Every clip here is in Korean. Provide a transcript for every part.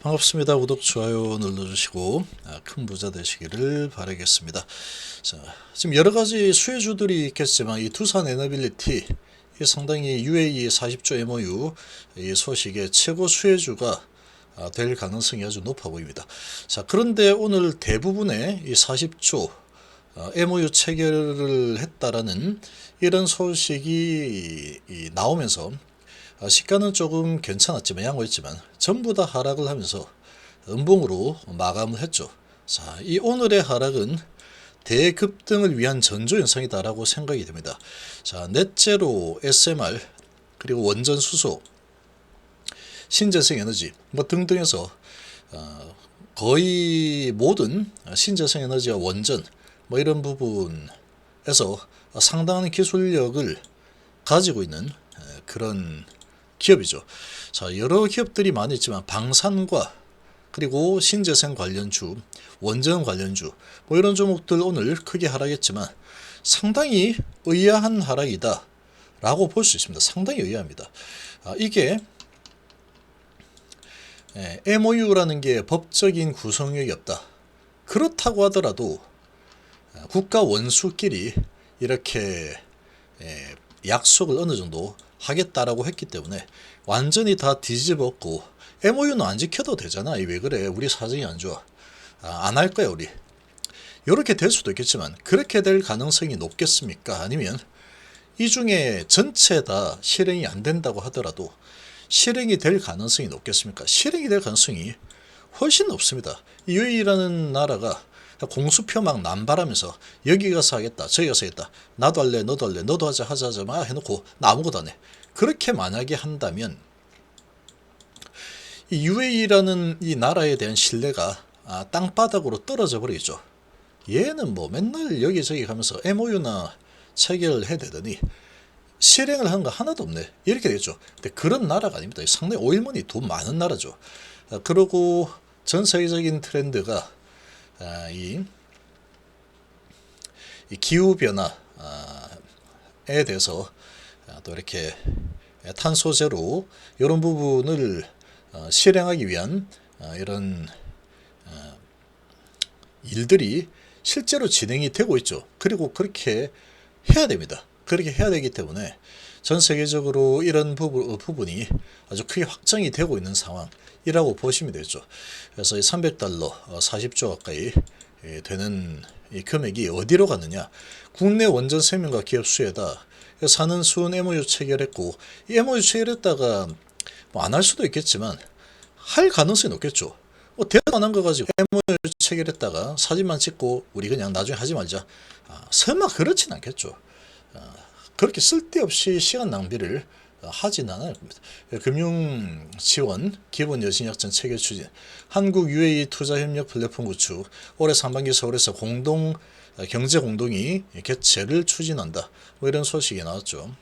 반갑습니다. 구독, 좋아요 눌러주시고 아, 큰 부자 되시기를 바라겠습니다. 자, 지금 여러 가지 수혜주들이 있겠지만 이 두산 에너빌리티 이 상당히 UAE 40조 MOU 이 소식의 최고 수혜주가 아, 될 가능성이 아주 높아 보입니다. 자, 그런데 오늘 대부분의 이 40조 어, MOU 체결을 했다라는 이런 소식이 이 나오면서 어, 시가는 조금 괜찮았지만 양호했지만 전부 다 하락을 하면서 음봉으로 마감을 했죠. 자, 이 오늘의 하락은 대급등을 위한 전조 현상이다라고 생각이 됩니다. 자, 넷째로 SMR 그리고 원전 수소, 신재생 에너지 뭐 등등해서 어, 거의 모든 신재생 에너지와 원전 뭐 이런 부분에서 상당한 기술력을 가지고 있는 에, 그런 기업이죠. 자, 여러 기업들이 많이 있지만 방산과 그리고 신재생 관련주, 원전 관련주 뭐 이런 종목들 오늘 크게 하락했지만 상당히 의아한 하락이다. 라고 볼 수 있습니다. 상당히 의아합니다. 아, 이게 예, MOU라는 게 법적인 구성력이 없다. 그렇다고 하더라도 아, 국가 원수끼리 이렇게 예, 약속을 어느 정도 하겠다라고 했기 때문에 완전히 다 뒤집었고 MOU는 안 지켜도 되잖아. 이왜 그래? 우리 사정이 안 좋아. 아, 안할 거야 우리. 이렇게 될 수도 있겠지만 그렇게 될 가능성이 높겠습니까? 아니면 이 중에 전체 다 실행이 안 된다고 하더라도 실행이 될 가능성이 높겠습니까? 실행이 될 가능성이 훨씬 높습니다. UAE라는 나라가 공수표 막 남발하면서 여기 가서 하겠다 저기 가서 하겠다. 나도 할래 너도 할래 너도 하자 하자 하자 막 해놓고 나 아무것도 안 해. 그렇게 만약에 한다면 이 UAE라는 이 나라에 대한 신뢰가 아, 땅바닥으로 떨어져 버리죠. 얘는 뭐 맨날 여기저기 가면서 MOU나 체결을 해대더니 실행을 하는 거 하나도 없네. 이렇게 되죠. 근데 그런 나라가 아닙니다. 상당히 오일머니 돈 많은 나라죠. 아, 그리고 전 세계적인 트렌드가 아, 이, 이 기후 변화에 대해서 아, 또 이렇게 탄소 제로 이런 부분을 어, 실행하기 위한 어, 이런 어, 일들이 실제로 진행이 되고 있죠. 그리고 그렇게 해야 됩니다. 그렇게 해야 되기 때문에 전 세계적으로 이런 부분, 부분이 아주 크게 확정이 되고 있는 상황이라고 보시면 되죠. 그래서 이 300달러 40조 가까이 예, 되는 이 금액이 어디로 갔느냐? 국내 원전 세명과 기업 수에다 사는 수은 MOU 체결했고 이 MOU 체결했다가 뭐 안 할 수도 있겠지만 할 가능성이 높겠죠. 뭐 대답 안한 거 가지고 MOU 체결했다가 사진만 찍고 우리 그냥 나중에 하지 말자. 아, 설마 그렇진 않겠죠. 아, 그렇게 쓸데없이 시간 낭비를 하진 않을 겁니다. 금융 지원 기본 여신약전 체계 추진 한국 UAE 투자 협력 플랫폼 구축 올해 상반기 서울에서 공동 경제 공동이 개최를 추진한다. 뭐 이런 소식이 나왔죠.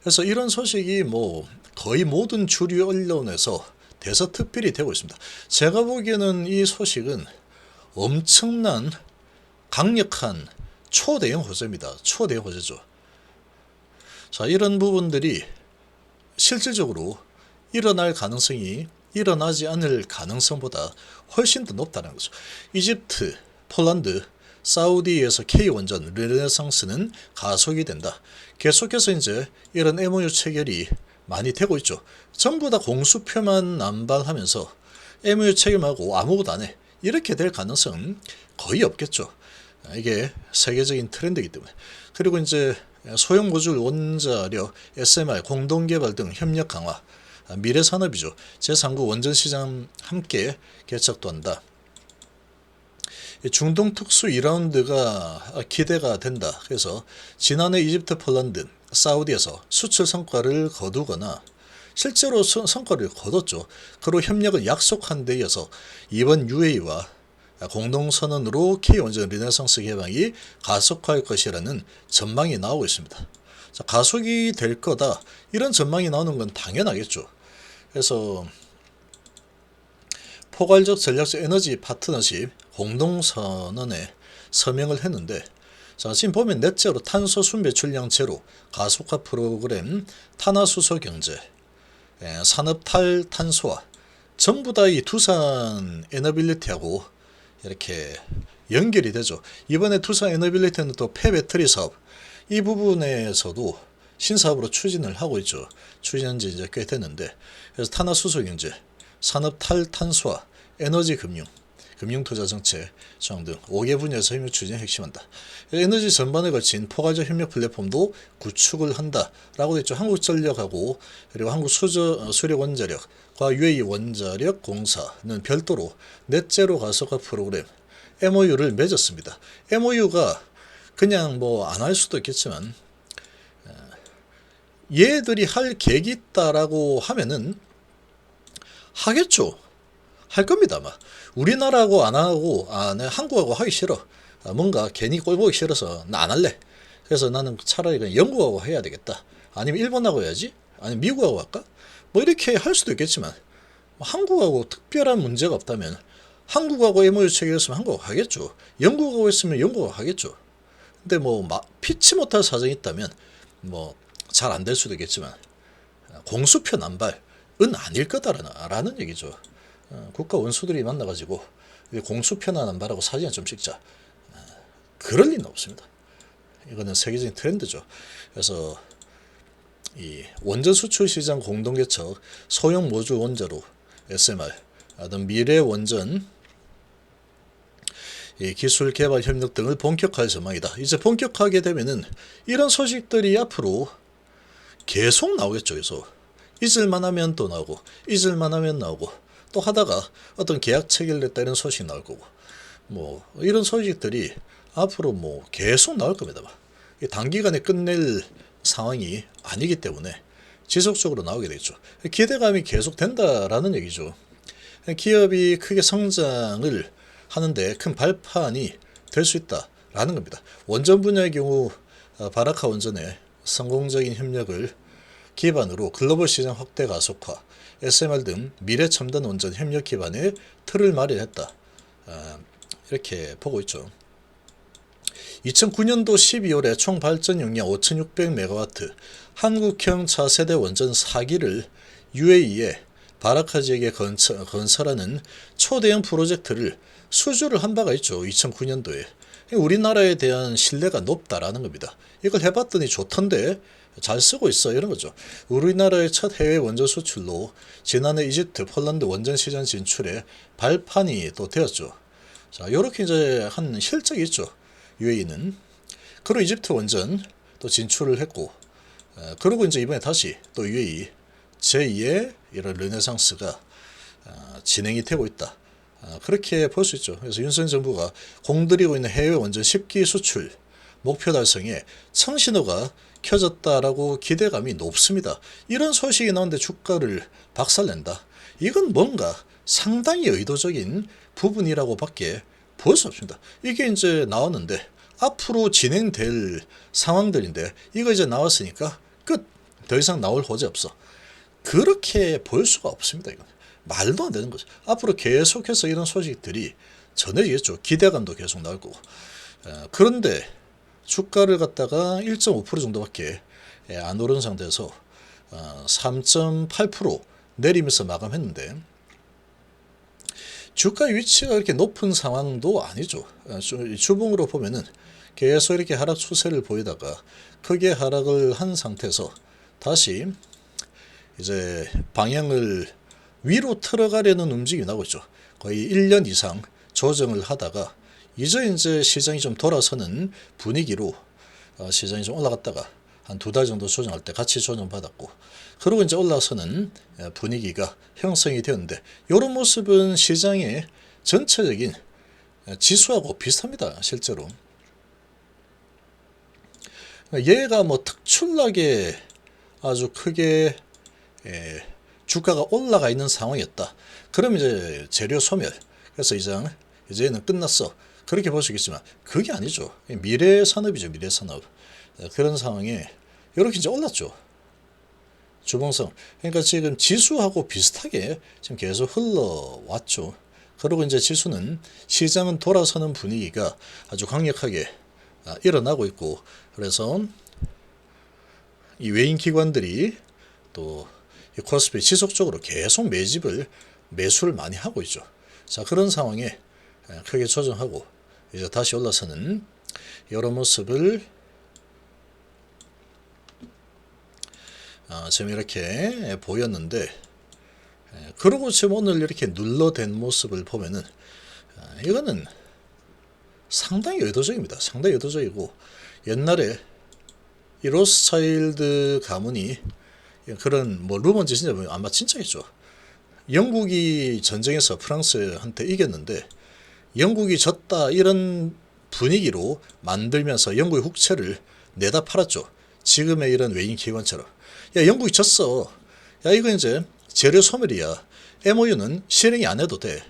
그래서 이런 소식이 뭐 거의 모든 주류 언론에서 대서특필이 되고 있습니다. 제가 보기에는 이 소식은 엄청난 강력한 초대형 호재입니다. 초대형 호재죠. 자, 이런 부분들이 실질적으로 일어날 가능성이 일어나지 않을 가능성보다 훨씬 더 높다는 거죠. 이집트, 폴란드, 사우디에서 K 원전 르네상스는 가속이 된다. 계속해서 이제 이런 MOU 체결이 많이 되고 있죠. 전부 다 공수표만 남발하면서 MOU 체결하고 아무것도 안 해. 이렇게 될 가능성은 거의 없겠죠. 이게 세계적인 트렌드이기 때문에. 그리고 이제 소형 모듈 원자력, SMR, 공동개발 등 협력 강화, 미래 산업이죠. 제3구 원전 시장 함께 개척도 한다. 중동 특수 2라운드가 기대가 된다. 그래서 지난해 이집트, 폴란드, 사우디에서 수출 성과를 거두거나 실제로 성과를 거뒀죠. 그로 협력을 약속한 데 이어서 이번 UAE와 공동선언으로 K원전 르네상스 개방이 가속화할 것이라는 전망이 나오고 있습니다. 자, 가속이 될 거다. 이런 전망이 나오는 건 당연하겠죠. 그래서 포괄적 전략적 에너지 파트너십 공동선언에 서명을 했는데 자, 지금 보면 넷째로 탄소 순배출량 제로 가속화 프로그램 탄화수소 경제 예, 산업 탈탄소화 전부 다 이 두산 에너빌리티하고 이렇게 연결이 되죠. 이번에 투사 에너빌리티는 또 폐배터리 사업 이 부분에서도 신사업으로 추진을 하고 있죠. 추진한 지 이제 꽤 됐는데 그래서 탄화 수소 경제, 산업 탈탄소화, 에너지 금융, 금융 투자 정책 등 5개 분야에서 협력 추진에 핵심한다. 에너지 전반에 걸친 포괄적 협력 플랫폼도 구축을 한다라고 됐죠. 한국전력하고 그리고 한국 수저, 수력원자력과 UAE 원자력 공사는 별도로 넷제로 가속화 프로그램 MOU를 맺었습니다. MOU가 그냥 뭐 안 할 수도 있겠지만 어, 얘들이 할 계획이 있다라고 하면은 하겠죠. 할 겁니다. 아마. 우리나라하고 안 하고 아, 내 한국하고 하기 싫어. 아, 뭔가 괜히 꼴보기 싫어서 나 안 할래. 그래서 나는 차라리 그냥 영국하고 해야 되겠다. 아니면 일본하고 해야지. 아니면 미국하고 할까? 뭐 이렇게 할 수도 있겠지만 뭐 한국하고 특별한 문제가 없다면 한국하고 MOU 체결했으면 한국하고 하겠죠. 영국하고 했으면 영국하고 하겠죠. 근데 뭐 마- 피치 못할 사정이 있다면 뭐 잘 안 될 수도 있겠지만 공수표 남발은 아닐 거다라는 얘기죠. 어, 국가 원수들이 만나가지고 공수표나 남발하고 사진을 좀 찍자. 어, 그럴 리는 없습니다. 이거는 세계적인 트렌드죠. 그래서 이 원전 수출 시장 공동 개척 소형 모듈 원자로 SMR 등 미래 원전 이 기술 개발 협력 등을 본격화할 전망이다. 이제 본격화하게 되면은 이런 소식들이 앞으로 계속 나오겠죠. 그래서 잊을만 하면 또 나오고 잊을만 하면 나오고 또 하다가 어떤 계약 체결됐다 이런 소식이 나올 거고 뭐 이런 소식들이 앞으로 뭐 계속 나올 겁니다. 이 단기간에 끝낼 상황이 아니기 때문에 지속적으로 나오게 되죠. 기대감이 계속 된다라는 얘기죠. 기업이 크게 성장을 하는데 큰 발판이 될 수 있다라는 겁니다. 원전 분야의 경우 어, 바라카 원전의 성공적인 협력을 기반으로 글로벌 시장 확대 가속화, SMR 등 미래 첨단 원전 협력 기반의 틀을 마련했다. 아, 이렇게 보고 있죠. 2009년도 12월에 총 발전 용량 5,600메가와트 한국형 차세대 원전 4기를 UAE에 바라카 지역에 건설, 건설하는 초대형 프로젝트를 수주를 한 바가 있죠. 2009년도에. 우리나라에 대한 신뢰가 높다라는 겁니다. 이걸 해봤더니 좋던데 잘 쓰고 있어 이런 거죠. 우리나라의 첫 해외 원전 수출로 지난해 이집트, 폴란드 원전 시장 진출에 발판이 또 되었죠. 자, 이렇게 이제 한 실적이 있죠. UAE는 그리고 이집트 원전 또 진출을 했고, 어, 그리고 이제 이번에 다시 또 UAE 제2의 이런 르네상스가 어, 진행이 되고 있다. 어, 그렇게 볼 수 있죠. 그래서 윤석열 정부가 공들이고 있는 해외 원전 10기 수출 목표 달성에 청신호가 켜졌다라고 기대감이 높습니다. 이런 소식이 나오는데 주가를 박살낸다. 이건 뭔가 상당히 의도적인 부분이라고 밖에 볼 수 없습니다. 이게 이제 나왔는데 앞으로 진행될 상황들인데 이거 이제 나왔으니까 끝. 더 이상 나올 호재 없어. 그렇게 볼 수가 없습니다. 이건 말도 안 되는 거죠. 앞으로 계속해서 이런 소식들이 전해지겠죠. 기대감도 계속 나올 거고. 어, 그런데 주가를 갖다가 1.5% 정도밖에 예, 안 오른 상태에서 어, 3.8% 내리면서 마감했는데 주가 위치가 이렇게 높은 상황도 아니죠. 어, 주- 주봉으로 보면은 계속 이렇게 하락 추세를 보이다가 크게 하락을 한 상태에서 다시 이제 방향을 위로 틀어가려는 움직임이 나고 있죠. 거의 1년 이상 조정을 하다가 이제 이제 시장이 좀 돌아서는 분위기로 어, 시장이 좀 올라갔다가 한 두 달 정도 조정할 때 같이 조정받았고 그리고 이제 올라서는 어, 분위기가 형성이 되었는데 이런 모습은 시장의 전체적인 어, 지수하고 비슷합니다. 실제로 얘가 뭐 특출나게 아주 크게 예, 주가가 올라가 있는 상황이었다. 그럼 이제 재료 소멸. 그래서 이장 이제는 끝났어. 그렇게 볼 수 있겠지만 그게 아니죠. 미래 산업이죠. 미래 산업. 예, 그런 상황에 이렇게 이제 올랐죠. 주봉성. 그러니까 지금 지수하고 비슷하게 지금 계속 흘러왔죠. 그리고 이제 지수는 시장은 돌아서는 분위기가 아주 강력하게 아, 일어나고 있고 그래서 이 외인 기관들이 또이 코스피 지속적으로 계속 매집을 매수를 많이 하고 있죠. 자 그런 상황에 에, 크게 조정하고 이제 다시 올라서는 이런 모습을 아, 지금 이렇게 보였는데 에, 그러고 지금 오늘 이렇게 눌러댄 모습을 보면은 아, 이거는 상당히 의도적입니다. 상당히 의도적이고 옛날에 이 로스차일드 가문이 그런 뭐 루먼지 진짜 아마 진짜겠죠. 영국이 전쟁에서 프랑스한테 이겼는데 영국이 졌다 이런 분위기로 만들면서 영국의 국채를 내다 팔았죠. 지금의 이런 외인 기관처럼. 야 영국이 졌어. 야 이거 이제 재료 소멸이야. MOU는 실행이 안 해도 돼.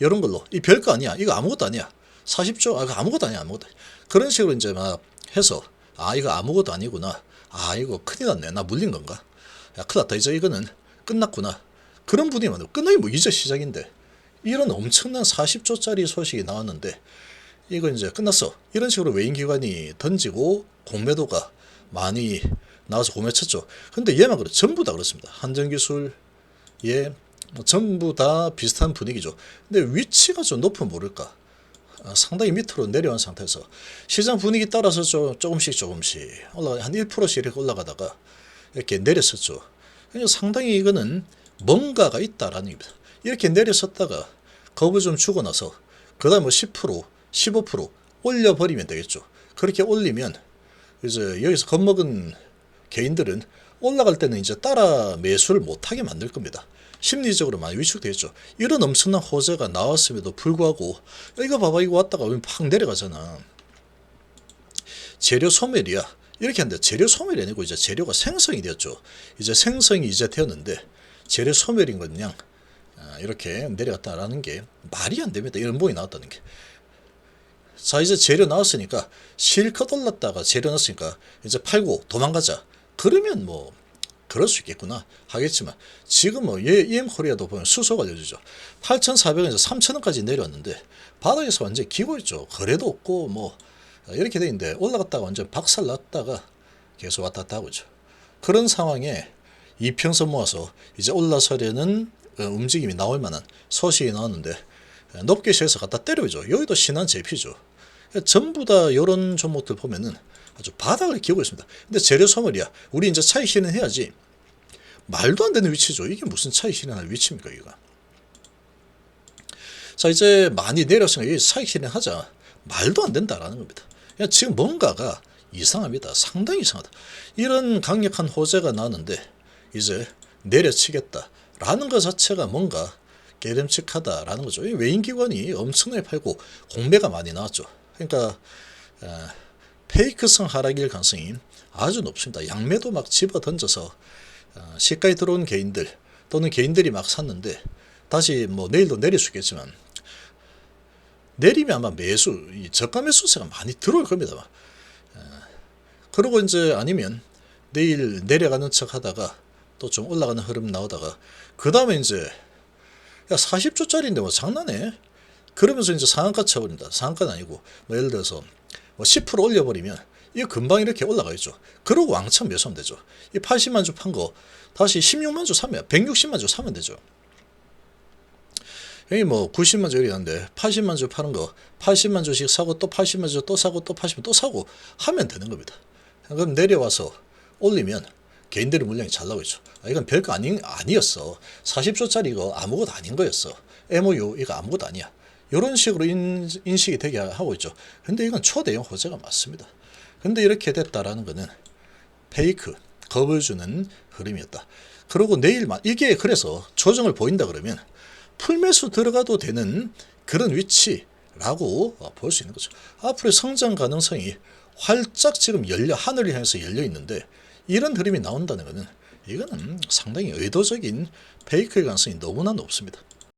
이런 걸로 이 별거 아니야. 이거 아무것도 아니야. 40조 아 아무것도 아니야 아무것도. 그런 식으로 이제 막 해서 아 이거 아무것도 아니구나. 아 이거 큰일 났네. 나 물린 건가? 야 큰일 났다. 이제 이거는 끝났구나. 그런 분위기 만 들고 끝나기 뭐 이제 시작인데 이런 엄청난 40조짜리 소식이 나왔는데 이거 이제 끝났어. 이런 식으로 외인 기관이 던지고 공매도가 많이 나와서 공매쳤죠. 근데 얘만 그래. 전부 다 그렇습니다. 한전기술 예, 뭐 전부 다 비슷한 분위기죠. 근데 위치가 좀 높으면 모를까. 아, 상당히 밑으로 내려온 상태에서 시장 분위기 따라서 좀 조금씩 조금씩 올라가 한 1%씩 이렇게 올라가다가 이렇게 내렸었죠. 그러니까 상당히 이거는 뭔가가 있다라는 얘기입니다. 이렇게 내렸었다가 겁을 좀 주고 나서 그 다음 뭐 10%, 15% 올려버리면 되겠죠. 그렇게 올리면 이제 여기서 겁먹은 개인들은 올라갈 때는 이제 따라 매수를 못하게 만들 겁니다. 심리적으로 많이 위축되겠죠. 이런 엄청난 호재가 나왔음에도 불구하고 이거 봐봐 이거 왔다가 팍 내려가잖아. 재료 소멸이야. 이렇게 하는데 재료 소멸이 아니고 이제 재료가 생성이 되었죠. 이제 생성이 이제 되었는데 재료 소멸인 건 그냥 아, 이렇게 내려갔다라는 게 말이 안 됩니다. 이런 모이 나왔다는 게. 자 이제 재료 나왔으니까 실컷 올랐다가 재료 나왔으니까 이제 팔고 도망가자. 그러면 뭐 그럴 수 있겠구나 하겠지만 지금 뭐 EM 코리아도 보면 수소가 알려주죠. 8,400원에서 3,000원까지 내려왔는데 바닥에서 완전 기고 있죠. 거래도 없고 뭐 이렇게 돼 있는데 올라갔다가 완전 박살 났다가 계속 왔다 갔다 하고 있죠. 그런 상황에 이평선 모아서 이제 올라서려는 어, 움직임이 나올 만한 소식이 나왔는데 높게 시에서 갖다 때려죠. 여기도 신한 제피죠. 전부 다 이런 종목들 보면은 아주 바닥을 기고 있습니다. 근데 재료 소멸이야. 우리 이제 차익 실현해야지. 말도 안 되는 위치죠. 이게 무슨 차익 실현할 위치입니까, 이거? 자, 이제 많이 내렸으니까 이 차익 실현하자. 말도 안 된다라는 겁니다. 지금 뭔가가 이상합니다. 상당히 이상하다. 이런 강력한 호재가 나는데 이제 내려치겠다 라는 것 자체가 뭔가 깨름칙하다라는 거죠. 이 외인기관이 엄청나게 팔고 공매가 많이 나왔죠. 그러니까 어, 페이크성 하락일 가능성이 아주 높습니다. 양매도 막 집어 던져서 어, 시가에 들어온 개인들 또는 개인들이 막 샀는데 다시 뭐 내일도 내릴 수 있겠지만 내리면 아마 매수 이 저가 매수세가 많이 들어올 겁니다. 어, 그리고 이제 아니면 내일 내려가는 척 하다가 또 좀 올라가는 흐름 나오다가 그 다음에 이제 야 40조짜리인데 뭐 장난해? 그러면서 이제 상한가 쳐버린다. 상한가는 아니고 뭐 예를 들어서 뭐 10% 올려버리면 이거 금방 이렇게 올라가겠죠. 그러고 왕창 매수하면 되죠. 이 80만 주 판 거 다시 16만 주 사면 160만 주 사면 되죠. 여기 뭐 90만 주 이렇게 하는데 80만 주 파는 거 80만 주씩 사고 또 80만 주 또 사고 또 80만 또 사고 하면 되는 겁니다. 그럼 내려와서 올리면 개인들의 물량이 잘 나오고 있죠. 아, 이건 별거 아니, 아니었어. 40조짜리 이거 아무것도 아닌 거였어. MOU 이거 아무것도 아니야. 이런 식으로 인, 인식이 되게 하고 있죠. 근데 이건 초대형 호재가 맞습니다. 근데 이렇게 됐다라는 거는 페이크, 겁을 주는 흐름이었다. 그리고 내일만, 이게 그래서 조정을 보인다 그러면 풀매수 들어가도 되는 그런 위치라고 볼 수 있는 거죠. 앞으로의 성장 가능성이 활짝 지금 열려, 하늘을 향해서 열려 있는데 이런 흐름이 나온다는 것은 이거는 상당히 의도적인 페이크의 가능성이 너무나 높습니다.